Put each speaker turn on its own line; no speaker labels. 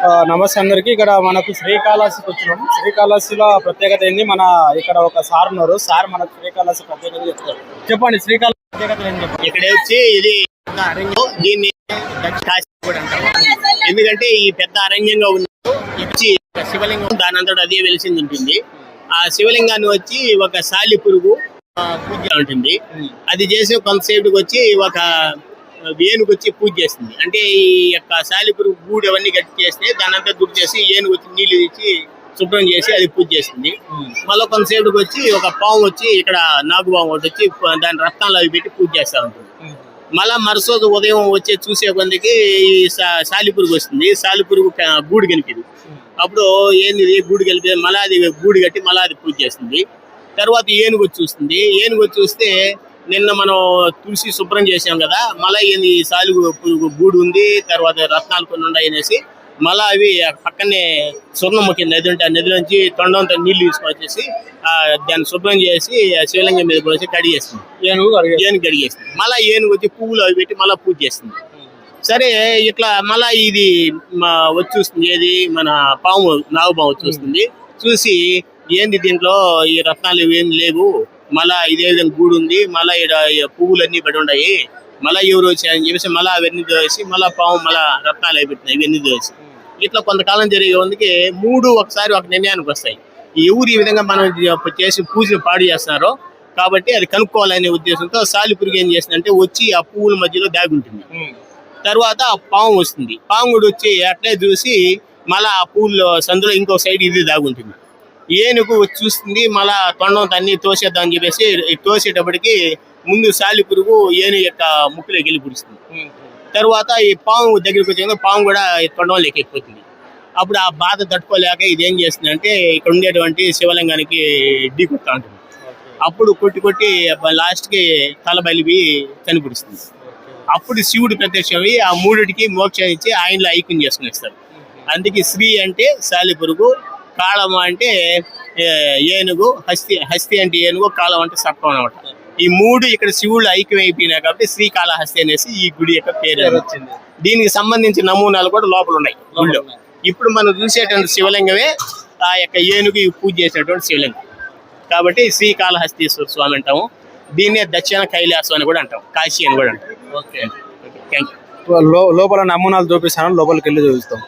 ఆ, నమస్తే అందరికి. ఇక్కడ మనకు శ్రీకాళహస్తికి వచ్చినాం శ్రీకాళహస్తిలో ప్రత్యేకత ఏంది? మన ఇక్కడ ఒక సార్ ఉన్నారు. సార్ మనకు శ్రీకాళహస్తి ప్రత్యేకత చెప్తారు. చెప్పండి శ్రీకాళహస్తి ప్రత్యేకత ఏంటి చెప్పండి?
ఇక్కడ వచ్చి ఇది దీన్ని ఎందుకంటే ఈ పెద్ద అరణ్యంగా ఉన్న శివలింగం దాని అంతటా అదే వెలిసింది ఉంటుంది. ఆ శివలింగాన్ని వచ్చి ఒక సాలి పురుగు పూజ ఉంటుంది. అది చేసి కొంతసేపుకి వచ్చి ఒక ఏనుగు వచ్చి పూజ చేస్తుంది. అంటే ఈ యొక్క సాలి పురుగు గూడు అవన్నీ గట్టి చేస్తే దాని అంతా దుడ్డు చేసి ఏనుగు వచ్చి నీళ్ళు తెచ్చి శుభ్రం చేసి అది పూజ చేస్తుంది. మళ్ళీ కొంతసేపుకి వచ్చి ఒక పాము వచ్చి ఇక్కడ నాగుపాము ఒకటి వచ్చి దాని రక్తాలు అవి పెట్టి పూజ చేస్తా ఉంటుంది. మళ్ళా మరుసటి ఉదయం వచ్చే చూసే కొందికి ఈ సాలిపురుగు వస్తుంది. సాలిపురుగు గూడు గెలిపేది. అప్పుడు ఏంది గూడు గెలిపేది. మళ్ళీ అది గూడు కట్టి మళ్ళీ అది పూజ చేస్తుంది. తర్వాత ఏనుగు వచ్చి చూస్తుంది. ఏనుగు చూస్తే నిన్న మనం తులసి శుభ్రం చేసాం కదా మళ్ళీ ఏంది ఈ సాలి పురుగు గూడు ఉంది తర్వాత రత్నాలు కొన్ని ఉన్నాయి అనేసి మళ్ళీ అవి పక్కనే స్వర్ణముఖి నది ఉంటే ఆ నది నుంచి తొండంతో నీళ్ళు తీసుకొచ్చేసి దాన్ని శుభ్రం చేసి శివలింగం మీద పోసి కడిగేస్తుంది
ఏనుగు
ఏనుగు కడిగేస్తుంది. మళ్ళా ఏనుగు వచ్చి పువ్వులు అవి పెట్టి మళ్ళా పూజ చేస్తుంది. సరే ఇట్లా మళ్ళా ఇది వచ్చి చూస్తుంది ఏది? మన పాము నాగుపాము వచ్చి చూస్తుంది చూసి ఏంది దీంట్లో ఈ రత్నాలు ఏం లేవు? మళ్ళా ఇదే విధంగా గూడు ఉంది. మళ్ళా ఈ పువ్వులన్నీ పడి ఉన్నాయి మళ్ళా ఎవరు వచ్చారని చెప్పేసి మళ్ళా అవన్నీ దోసి మళ్ళా పాము మళ్ళా రత్నాలు అవి పెట్టినాయి ఇవన్నీ దోసి ఇట్లా కొంతకాలం జరిగే వందుకే మూడు ఒకసారి ఒక నిర్ణయానికి వస్తాయి. ఎవరు ఈ విధంగా మనం చేసి పూజలు పాడు చేస్తున్నారో కాబట్టి అది కనుక్కోవాలనే ఉద్దేశంతో సాలిపురుగు ఏం చేస్తుందంటే వచ్చి ఆ పువ్వుల మధ్యలో దాగి ఉంటుంది. తర్వాత ఆ పాము వస్తుంది. పాము కూడా వచ్చి అట్లే చూసి మళ్ళా ఆ పూల్లో సందులో ఇంకో సైడ్ ఇది దాగుంటుంది ఏనుగు చూస్తుంది మళ్ళా తొండం తన్ని తోసేద్దాం అని చెప్పేసి తోసేటప్పటికి ముందు సాలి పురుగు ఏనుగు యొక్క ముక్కులోకి వెళ్ళి పుడుస్తుంది. తర్వాత ఈ పాము దగ్గరికి వచ్చే పాము కూడా ఈ తొండంలోకి ఎక్కిపోతుంది. అప్పుడు ఆ బాధ తట్టుకోలేక ఇది ఏం చేస్తుందంటే ఇక్కడ ఉండేటువంటి శివలింగానికి ఢీ కొడతా ఉంటుంది. అప్పుడు కొట్టి కొట్టి లాస్ట్కి తల బలిపి చనిపిస్తుంది అప్పుడు శివుడు ప్రత్యక్షమై ఆ మూడిటికి మోక్షం ఇచ్చి ఆయనలో ఐక్యం చేసుకునేస్తారు. అందుకే శ్రీ అంటే సాలిపురుగు కాళము అంటే ఏనుగు హస్తి హస్తి అంటే ఏనుగు కాళం అంటే సర్పం అనమాట ఈ మూడు ఇక్కడ శివుడు ఐక్యం అయిపోయినాయి కాబట్టి శ్రీకాళహస్తి అనేసి ఈ గుడి యొక్క పేరు.
వచ్చింది
దీనికి సంబంధించిన నమూనాలు కూడా లోపల ఉన్నాయి గుడిలో ఇప్పుడు మనం చూసేటువంటి శివలింగమే ఆ యొక్క ఏనుగు ఈ పూజ చేసినటువంటి శివలింగం. కాబట్టి శ్రీకాళహస్తీశ్వర స్వామి అంటాము. దీన్నే దక్షిణ కైలాసం అని కూడా అంటాం కాశీ అని కూడా అంటాం
ఓకే.
థ్యాంక్ యూ
లో- లోపల నమూనాలు చూపిస్తాను లోపలికి వెళ్ళి చూపిస్తాం.